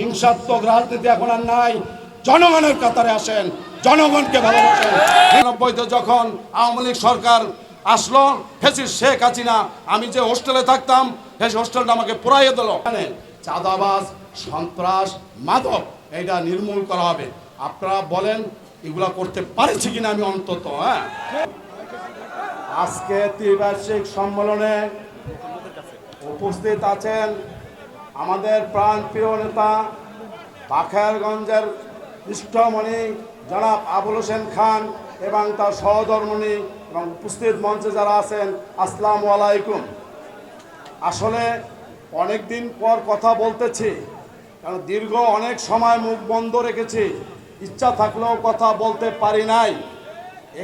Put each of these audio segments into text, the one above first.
হিংসাত্মক রাজনীতি এখন আর নাই। জনগণের কাতারে আসেন, জনগণকে ভালোবাসেন। নিরানব্বইতে যখন আওয়ামী লীগ সরকার আসলো হেসি শেখ হাসিনা, আমি যে হোস্টেলে থাকতাম, সেই হোস্টেলটা আমাকে পুরাইয়ে দিল। চাঁদাবাজ, সন্ত্রাস, মাদক এটা নির্মূল করা হবে। আপনারা বলেন, এগুলা করতে পারছি কিনা আমি অন্তত হ্যাঁ? আজকে ত্রিবার্ষিক সম্মেলনে উপস্থিত আছেন আমাদের প্রাণ প্রিয় নেতা বাখারগঞ্জের পৃষ্ঠমণি জনাব আবুল হোসেন খান এবং তার সহধর্মণি এবং উপস্থিত মঞ্চে যারা আছেন, আসসালামু আলাইকুম। আসলে অনেক দিন পর কথা বলতেছি, কারণ দীর্ঘ অনেক সময় মুখ বন্ধ রেখেছি, ইচ্ছা থাকলেও কথা বলতে পারি নাই।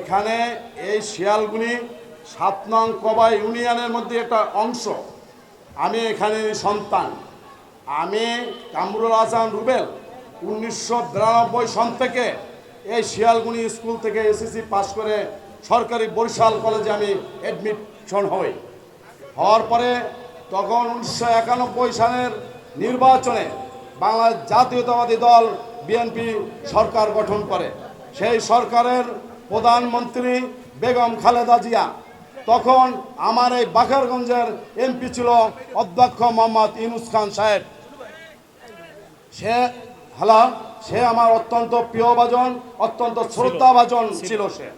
এখানে এই শিয়ালগুনি সাত নং কবাই ইউনিয়নের মধ্যে একটা অংশ। আমি এখানে সন্তান। আমি কামরুল হাসান রুবেল উনিশশো বিরানব্বই সন থেকে এই শিয়ালগুনি স্কুল থেকে এসএসসি পাশ করে সরকারি বরিশাল কলেজে আমি অ্যাডমিশন হই। হওয়ার পরে তখন উনিশশো একানব্বই সালের নির্বাচনে বাংলাদেশ জাতীয়তাবাদী দল বিএনপি সরকার গঠন করে। সেই সরকারের প্রধানমন্ত্রী বেগম খালেদা জিয়া। তখন আমার এই বাখারগঞ্জের এমপি ছিল অধ্যক্ষ মোহাম্মদ ইনুস খান সাহেব। সে হ্যালো সে আমার অত্যন্ত প্রিয় প্রিয়ভাজন অত্যন্ত শ্রদ্ধাভাজন ছিল। সে।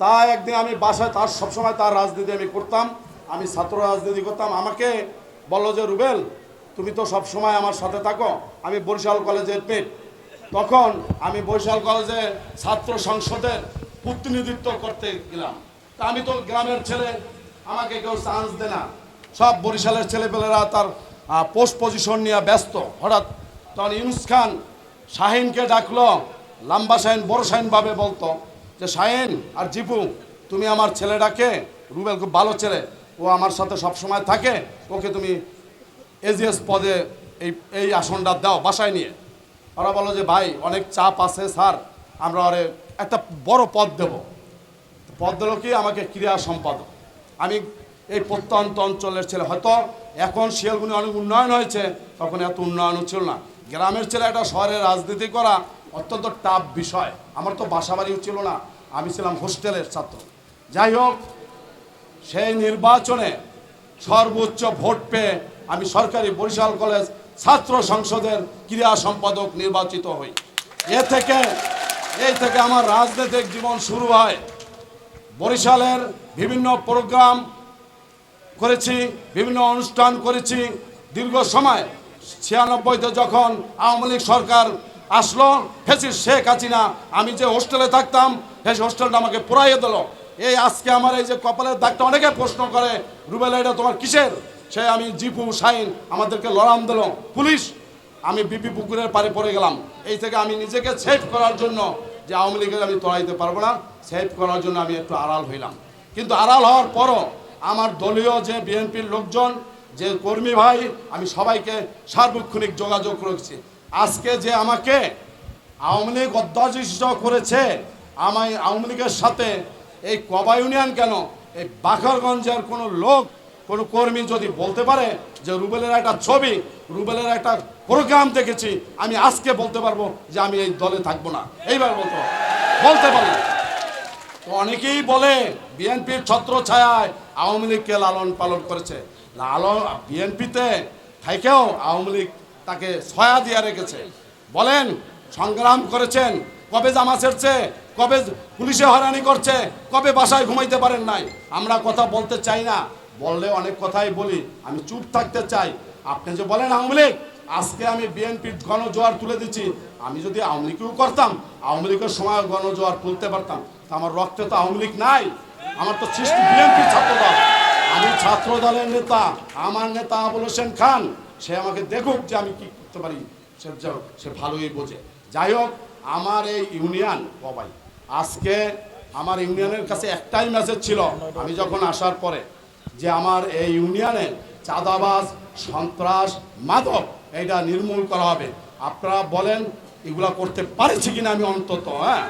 তাই একদিন আমি বাসায় তার সবসময় তার রাজনীতি আমি করতাম আমি ছাত্র রাজনীতি করতাম। আমাকে বলল যে রুবেল তুমি তো সব সময় আমার সাথে থাকো আমি বরিশাল কলেজের পেট। তখন আমি বরিশাল কলেজে ছাত্র সংসদের প্রতিনিধিত্ব করতে গেলাম। তা আমি তো গ্রামের ছেলে আমাকে কেউ চান্স দে না। সব বরিশালের ছেলেপেলেরা তার পোস্ট পজিশন নিয়ে ব্যস্ত। হঠাৎ তখন ইউনুস খান শাহিনকে ডাকলো, লাম্বা শাহিন, বড় শাহিন ভাবে বলতো যে, শাহিন আর জিপু, তুমি আমার ছেলেটাকে, রুবেল খুব ভালো ছেলে, ও আমার সাথে সব সময় থাকে, ওকে তুমি এজিএস পদে এই এই আসনটা দাও, বাসায় নিয়ে। ওরা বলো যে, ভাই, অনেক চাপ আছে স্যার, আমরা ওরে একটা বড় পদ দেব। পদ দিল কি? আমাকে ক্রীড়া সম্পাদক। আমি এই প্রত্যন্ত অঞ্চলের ছেলে, হয়তো এখন শিয়ালগুনি অনেক উন্নয়ন হয়েছে, তখন এত উন্নয়নও ছিল না। গ্রামের ছেলে একটা শহরে রাজনীতি করা অত্যন্ত টাফ বিষয়। আমার তো বাসা বাড়িও ছিল না, আমি ছিলাম হোস্টেলের ছাত্র। যাই হোক, সেই নির্বাচনে সর্বোচ্চ ভোট পেয়ে আমি সরকারি বরিশাল কলেজ ছাত্র সংসদের ক্রীড়া সম্পাদক নির্বাচিত হই। এ থেকে, এই থেকে আমার রাজনৈতিক জীবন শুরু হয়। বরিশালের বিভিন্ন প্রোগ্রাম করেছি, বিভিন্ন অনুষ্ঠান করেছি। দীর্ঘ সময় ছিয়ানব্বইতে যখন আওয়ামী লীগ সরকার আসলো হেসি শেখ হাসিনা, আমি যে হোস্টেলে থাকতাম, সেই হোস্টেলটা আমাকে পুরাইয়ে দিল। এই আজকে আমার এই যে কপালের দাগটা অনেকে প্রশ্ন করে, রুবেলা এটা তোমার কিসের? সে আমি জিপু শাইন আমাদেরকে লড়াম দিল। পুলিশ, আমি বিপি পুকুরের পারে পড়ে গেলাম। এই থেকে আমি নিজেকে সেভ করার জন্য যে আওয়ামী লীগের আমি তড়াইতে পারব না, সেভ করার জন্য আমি একটু আড়াল হইলাম। কিন্তু আড়াল হওয়ার পরও আমার দলীয় যে বিএনপির লোকজন যে কর্মী ভাই, আমি সবাইকে সার্বক্ষণিক যোগাযোগ করেছি। আজকে যে আমাকে আওয়ামী লীগ অধ্যাদেশ করেছে আমি আওয়ামী লীগের সাথে এই কবা ইউনিয়ন কেন? এই বাখরগঞ্জের কোনো লোক, কোনো কর্মী যদি বলতে পারে যে রুবেলের একটা ছবি, রুবেলের একটা প্রোগ্রাম দেখেছি, আমি আজকে বলতে পারব যে আমি এই দলে থাকব না। এইবার বলতে। বলতে পারি। অনেকেই বলে, বিএনপির ছত্র ছায়ায় আওয়ামী লীগকে লালন পালন করেছে। লালন বিএনপিতে থেকেও আওয়ামী লীগ তাকে ছয়া দিয়ে রেখেছে। বলেন, সংগ্রাম করেছেন, কবে জামা ছেড়ছে, কবে পুলিশে হয়রানি করছে, কবে বাসায় ঘুমাইতে পারেন নাই, আমরা কথা বলতে চাই না। বললে অনেক কথাই বলি, আমি চুপ থাকতে চাই। আপনি যে বলেন আওয়ামী লীগ, আজকে আমি বিএনপির গণজোয়ার তুলে দিচ্ছি। আমি যদি আওয়ামী লীগও করতাম, আওয়ামী লীগের সময় গণজোয়ার তুলতে পারতাম। আমার রক্তে তো আওয়ামী লীগ নাই, আমার তো সৃষ্টি বিএনপি ছাত্র দল আমি ছাত্র দলের নেতা, আমার নেতা আবুল হোসেন খান, সে আমাকে দেখুক যে আমি কি করতে পারি। সে সে ভালোই বোঝে। যাই হোক, আমার এই ইউনিয়ন সবাই আজকে আমার ইউনিয়নের কাছে একটাই মেসেজ ছিল। আমি যখন আসার পরে যে আমার এই ইউনিয়নের চাঁদাবাজ, সন্ত্রাস, মাদক এটা নির্মূল করা হবে। আপনারা বলেন, এগুলা করতে পারছি কিনা আমি অন্তত হ্যাঁ?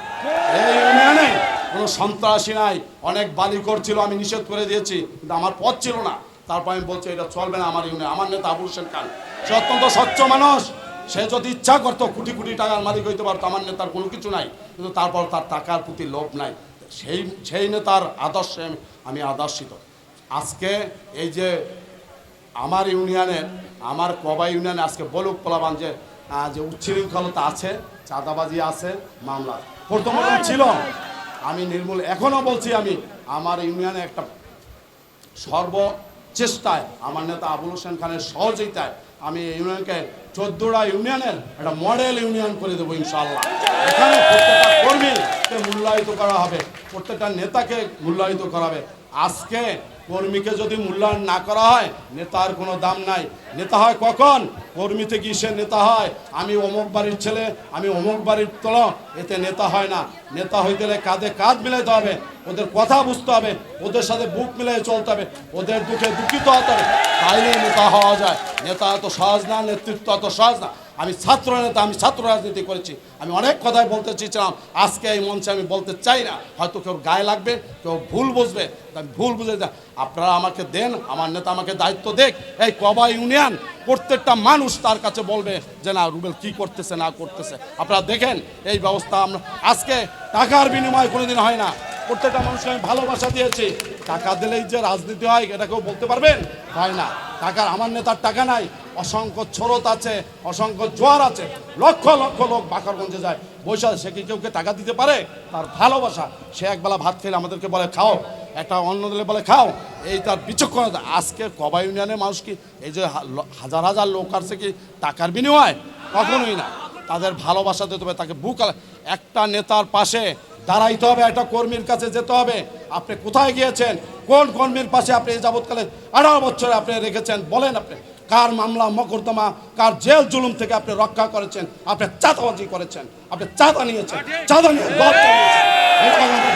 এই ইউনিয়নে কোনো সন্ত্রাসী নাই। অনেক বালি করছিল আমি নিষেধ করে দিয়েছি, কিন্তু আমার পথ ছিল না। তারপর আমি বলছি, এটা চলবে না আমার ইউনিয়ন। আমার নেতা আবুল হোসেন খান, সে অত্যন্ত স্বচ্ছ মানুষ। সে যদি ইচ্ছা করতো কোটি কোটি টাকার মালিক হইতে পারতো, আমার নেতার কোনো কিছু নাই। কিন্তু তারপর তার টাকার প্রতি লোভ নাই। সেই সেই নেতার আদর্শে আমি- আদর্শিত। আজকে এই যে আমার ইউনিয়নের আমার কবা ইউনিয়নে আজকে বলুক পোলাবান যে যে উচ্ছৃঙ্খলতা আছে, চাঁদাবাজি আছে, মামলা। প্রথম ছিল। আমি নির্মূল এখনও বলছি আমি, আমার ইউনিয়নে একটা সর্ব চেষ্টায়, আমার নেতা আবুল হোসেন খানের সহযোগিতায় আমি এই ইউনিয়নকে চোদ্দোটা ইউনিয়নের একটা মডেল ইউনিয়ন করে দেবো ইনশাল্লাহ এখানে কর্মীকে মূল্যায়িত করা হবে, প্রত্যেকটা নেতাকে মূল্যায়িত করা হবে। আজকে কর্মীকে যদি মূল্যায়ন না করা হয়, নেতার কোনো দাম নাই। নেতা হয় কখন? কর্মীতে কি সে নেতা হয়। আমি অমুক বাড়ির ছেলে, আমি অমুক বাড়ির তল এতে নেতা হয় না। নেতা হইতে গেলে কাঁধে কাঁধ মিলাইতে হবে, ওদের কথা বুঝতে হবে, ওদের সাথে বুক মিলাই চলতে হবে, ওদের দুঃখে দুঃখিত হতে হবে। তাইলে নেতা হওয়া যায়। নেতা এত সহজ না, নেতৃত্ব এত সহজ না। আমি ছাত্র নেতা, আমি ছাত্র রাজনীতি করেছি। আমি অনেক কথাই বলতে চেয়েছিলাম। আজকে এই মঞ্চে আমি বলতে চাই না। হয়তো কেউ গায়ে লাগবে, কেউ ভুল বুঝবে। আমি ভুল বুঝে যা আপনারা আমাকে দেন, আমার নেতা আমাকে দায়িত্ব দেখ। এই কবা ইউনিয়ন, প্রত্যেকটা মানুষ তার কাছে বলবে যে, না, রুবেল কি করতেছে, না করতেছে? আপনারা দেখেন, এই ব্যবস্থা আমরা আজকে টাকার বিনিময় কোনোদিন হয় না। প্রত্যেকটা মানুষকে আমি ভালোবাসা দিয়েছি। টাকা দিলেই যে রাজনীতি হয়, এটা কেউ বলতে পারবেন? হয় না? টাকার আমার নেতার টাকা নাই, অসংখ্য স্রোত আছে, অসংখ্য জোয়ার আছে, লক্ষ লক্ষ লোক বাকারগঞ্জে যায়। বৈশা সে কি কেউকে টাকা দিতে পারে? তার ভালোবাসা। সে একবেলা ভাত খেলে আমাদেরকে বলে, খাও। একটা অন্য দিলে বলে, খাও। এই তার বিচক্ষণতা। আজকে কবা ইউনিয়নের মানুষ কি, এই যে হাজার হাজার লোক আসছে কি, টাকার বিনিময়? কখনোই না। তাদের ভালোবাসা দিতে হবে, তাকে বুক একটা নেতার পাশে দাঁড়াইতে হবে, একটা কর্মীর কাছে যেতে হবে। আপনি কোথায় গিয়েছেন? কোন কর্মীর পাশে আপনি যাবৎকালে আঠারো বছর আপনি রেখেছেন? বলেন আপনি, কার মামলা, মকদ্দমা, কার জেল জুলুম থেকে আপনি রক্ষা করেছেন? আপনি চাঁদাবাজি করেছেন, আপনি চাঁদা নিয়েছেন, চাঁদা নিয়ে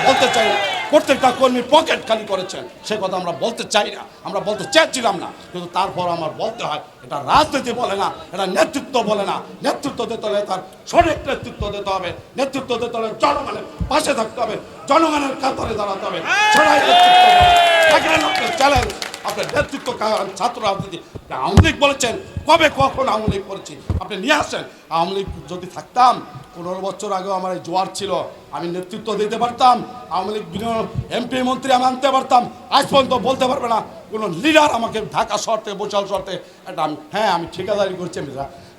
বলতে চাই প্রত্যেকটা কর্মী পকেট খালি করেছেন সে কথা আমরা বলতে চাই না। আমরা বলতে চাচ্ছিলাম না। কিন্তু তারপর আমার বলতে হয়, এটা রাজনীতি বলে না, এটা নেতৃত্ব বলে না। নেতৃত্ব দিতে হলে তার সঠিক নেতৃত্ব দিতে হবে। নেতৃত্ব দিতে হলে জনগণের পাশে থাকতে হবে। জনগণের কাতারে দাঁড়াতে হবে। চ্যালেঞ্জ আপনার নেতৃত্ব ছাত্র রাজনীতি। আওয়ামী লীগ বলেছেন, কবে কখন আওয়ামী লীগ করেছি? আপনি নিয়ে আসেন। আওয়ামী লীগ যদি থাকতাম পনেরো বছর আগেও আমার এই জোয়ার ছিল। আমি নেতৃত্ব দিতে পারতাম, আওয়ামী লীগ এমপি, মন্ত্রী আমি আনতে পারতাম। আজ পর্যন্ত বলতে পারবে না, কোনো লিডার আমাকে ঢাকা শহর থেকে শর্তে শহর থেকে একটা আমি হ্যাঁ আমি ঠিকাদারি করছি, আমি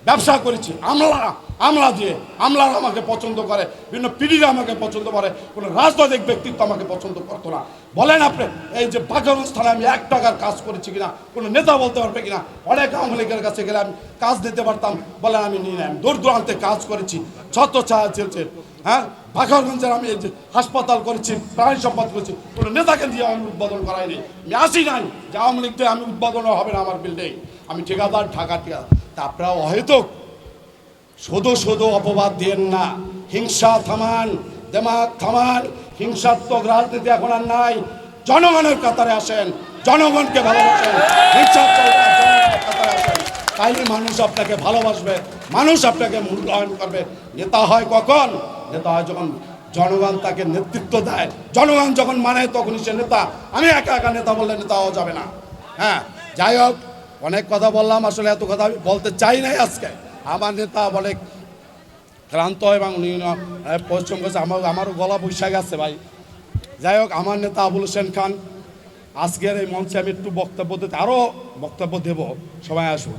ব্যবসা করেছি। আমলা আমলা দিয়ে। আমলারা আমাকে পছন্দ করে। বিভিন্ন পিড়িরা আমাকে পছন্দ করে। কোনো রাজনৈতিক ব্যক্তিত্ব আমাকে পছন্দ করতো না। বলেন আপনি, এই যে বাগান স্থানে আমি এক টাকার কাজ করেছি কিনা, কোনো নেতা বলতে পারবে কিনা? অনেক আওয়ামী লীগের কাছে গেলে আমি কাজ দিতে পারতাম। বলেন আমি নিয়ে নেন। দূর দূরান্তে কাজ করেছি। ছত্র ছায়া চলছে। হ্যাঁ? বাঘারগঞ্জের আমি এই যে হাসপাতাল করেছি, প্রাণী সম্পদ করেছি। কোনো নেতাকে দিয়ে আমি উদ্বোধন করাইনি। আমি আসি নাই যে আওয়ামী লীগ আমি উদ্বোধন হবে না আমার বিল্ডিং আমি ঠিকাদার ঢাকা ঠিকাদার। আপনারা অহেতুক। শুধু শুধু অপবাদ দিয়েন না। হিংসা থামান দেমাগ থামান, হিংসাত্মক রাজনীতি এখন আর নাই। জনগণের কাতারে আসেন, জনগণকে ভালোবাসেন, হিংসাত্মক আসেন। তাইলে মানুষ আপনাকে ভালোবাসবে, মানুষ আপনাকে মূল্যায়ন করবে। নেতা হয় কখন? নেতা হয় যখন জনগণ তাকে নেতৃত্ব দেয়। জনগণ যখন মানে তখনই সে নেতা। আমি একা একা নেতা বললে নেতা হওয়া যাবে না। হ্যাঁ যাই হোক অনেক কথা বললাম, আসলে এত কথা আমি বলতে চাই নাই আজকে। আমার নেতা বলে, ক্লান্ত এবং উনি পরিশ্রম করছে আমার আমারও গলা বৈশাখ আছে ভাই। যাই হোক, আমার নেতা আবুল হোসেন খান, আজকের এই মঞ্চে আমি একটু বক্তব্য দিতে আরও বক্তব্য দেব। সময় আসব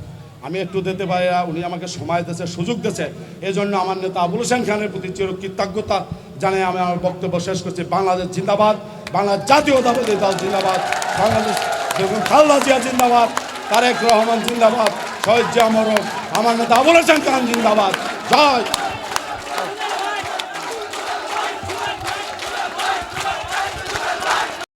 আমি একটু দিতে পারি উনি আমাকে সময় দিয়েছে, সুযোগ দিয়েছে। এই জন্য আমার নেতা আবুল হোসেন খানের প্রতি চির কৃতজ্ঞতা জানিয়ে আমি আমার বক্তব্য শেষ করছি। বাংলাদেশ জিন্দাবাদ, বাংলাদেশ জাতীয়তাবাদী দল জিন্দাবাদ, বাংলাদেশ বেগম খালেদা জিয়া জিন্দাবাদ। তারেক রহমান জিন্দাবাদ শহীদ জামরক মরক আমার নেতা আবুল হাসান খান জিন্দাবাদ। জয়!